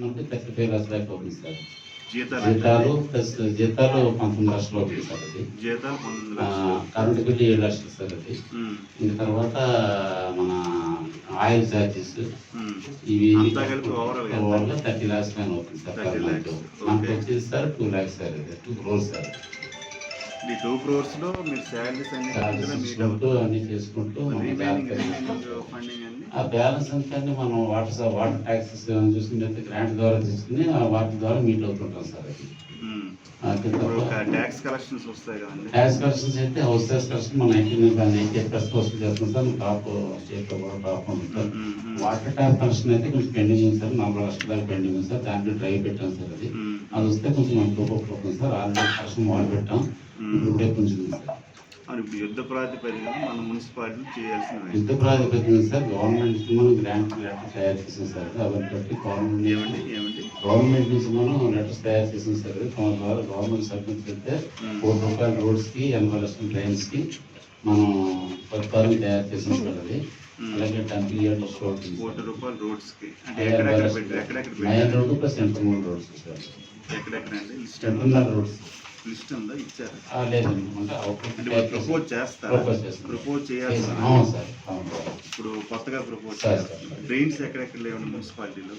నుండి thirty five lakhs దాకా sir జీతాలు ప్లస్ జీతాలు పంతొమ్మిది లక్షలు అవుతుంది సార్ అది. కరెంటు బిల్లు ఏడు లక్షలు సార్ అది. ఇంక తర్వాత మన ఆయిల్ ఛార్జెస్. ఇవి థర్టీ ల్యాక్స్ పైన అవుతుంది సార్ 30 పర్ మంత్ lakhs. మనకు. వచ్చేది సార్ టూ ల్యాక్స్ సార్ ఇది టూ క్రోర్స్ సార్ ఈ టూ క్రోర్స్లో మీరు శాలరీస్ అన్ని చేసుకుంటూ ఆ బ్యాలెన్స్ అంతా మనం వాటర్ వాటర్ ట్యాక్సెస్ చూసుకుంటే గ్రాంట్ ద్వారా తీసుకుని ఆ వాటి ద్వారా మీట్ అవుతుంటాం సార్ ట్యాక్స్ కలెక్షన్స్ వస్తాయి కదండి. ట్యాక్స్ కలెక్షన్స్ అయితే హౌస్ ట్యాక్స్ కలెక్షన్ మన నైన్టీ నైన్టీ ఎయిట్ పర్సెంట్ వసూలు సార్ టాప్ స్టేట్లో కూడా టాప్ వాటర్ ట్యాప్ కలెక్షన్ అయితే కొంచెం పెండింగ్ ఉంది సార్ నలభై లక్షల దాకా పెండింగ్ ఉంది సార్ దాంట్లో డ్రైవ్ పెట్టాం సార్ అది. అది వస్తే కొంచెం మనకి అవుతుంది సార్ ఆల్రెడీ కలెక్షన్ మొదలు పెట్టాం ఇప్పుడు ఇప్పుడే కొంచెం ఉంది సార్ మరి ఇప్పుడు యుద్ధ ప్రాతిపదికన మన మున్సిపాలిటీ చేయాల్సినవి యుద్ధ ప్రాతిపదికన సార్ గవర్నమెంట్ మనం గ్రాంట్ లెటర్ తయారు చేసాం సార్. అవన్నీ బట్టి గవర్నమెంట్ ఏమండి? ఏమండి? గవర్నమెంట్ నుంచి మనం లెటర్స్ తయారు చేసాం సార్. దాని ద్వారా గవర్నమెంట్ సబ్మిట్ చేస్తే కోటి రూపాయల రోడ్స్కి ఎనభై లక్షల ట్రైన్స్కి మనం ప్రతిపాదన తయారు చేసాం సార్ అది అలాగే టెన్ ఇయర్స్ కోటి రూపాయలు రోడ్స్కి. అంటే ఎక్కడెక్కడ ఎక్కడెక్కడ road plus central roads sir? List central roads. List ఉందా? ఇచ్చారు. అంటే ప్రపోజ్ చేసాం. చేస్తారా. ప్రపోజ్ చేయాలి అవును సార్ అవును. సార్ ఇప్పుడు కొత్తగా ప్రపోజ్ చేస్తారు డ్రైన్స్ ఎక్కడెక్కడ లేవండి మున్సిపాలిటీలో?